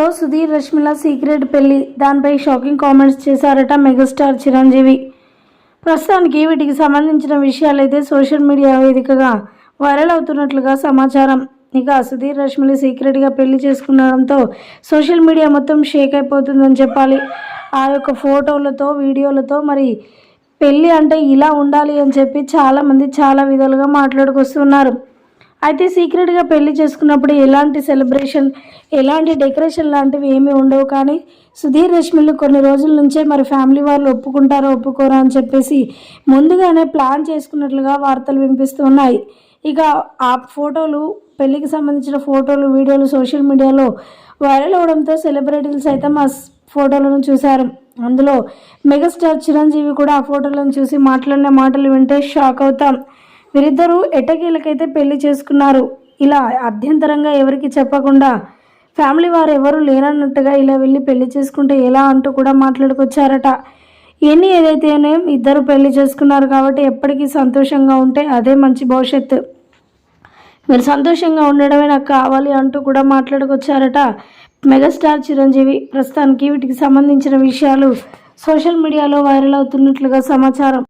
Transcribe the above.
సినిమాలో సుధీర్ రష్మిల సీక్రెట్ పెళ్ళి. దానిపై షాకింగ్ కామెంట్స్ చేశారట మెగాస్టార్ చిరంజీవి. ప్రస్తుతానికి వీటికి సంబంధించిన విషయాలైతే సోషల్ మీడియా వేదికగా వైరల్ అవుతున్నట్లుగా సమాచారం. ఇక సుధీర్ రష్మిలు సీక్రెట్గా పెళ్ళి చేసుకునడంతో సోషల్ మీడియా మొత్తం షేక్ అయిపోతుందని చెప్పాలి. ఆ యొక్క ఫోటోలతో వీడియోలతో మరి పెళ్ళి అంటే ఇలా ఉండాలి అని చెప్పి చాలామంది చాలా విధాలుగా మాట్లాడుకొస్తున్నారు అయితే సీక్రెట్గా పెళ్ళి చేసుకున్నప్పుడు ఎలాంటి సెలబ్రేషన్ ఎలాంటి డెకరేషన్ లాంటివి ఏమీ ఉండవు కానీ సుధీర్ రష్మిలు కొన్ని రోజుల నుంచే మరి ఫ్యామిలీ వాళ్ళు ఒప్పుకుంటారో ఒప్పుకోరా అని చెప్పేసి ముందుగానే ప్లాన్ చేసుకున్నట్లుగా వార్తలు వినిపిస్తూ ఉన్నాయి. ఇక ఆ ఫోటోలు పెళ్ళికి సంబంధించిన ఫోటోలు వీడియోలు సోషల్ మీడియాలో వైరల్ అవడంతో సెలబ్రిటీలు సైతం ఆ ఫోటోలను చూశారు. అందులో మెగాస్టార్ చిరంజీవి కూడా ఆ ఫోటోలను చూసి మాట్లాడిన మాటలు వింటే షాక్ అవుతాం. వీరిద్దరూ ఎటకీలకైతే పెళ్ళి చేసుకున్నారు? ఇలా అభ్యంతరంగా ఎవరికి చెప్పకుండా ఫ్యామిలీ వారు ఎవరు లేనన్నట్టుగా ఇలా వెళ్ళి పెళ్ళి చేసుకుంటే ఎలా అంటూ కూడా మాట్లాడుకొచ్చారట. ఎన్ని ఏదైతేనే ఇద్దరు పెళ్ళి చేసుకున్నారు కాబట్టి ఎప్పటికీ సంతోషంగా ఉంటే అదే మంచి భవిష్యత్తు. మీరు సంతోషంగా ఉండడమే నాకు కావాలి అంటూ కూడా మాట్లాడుకొచ్చారట. మెగాస్టార్ చిరంజీవి ప్రస్తుతానికి వీటికి సంబంధించిన విషయాలు సోషల్ మీడియాలో వైరల్ అవుతున్నట్లుగా సమాచారం.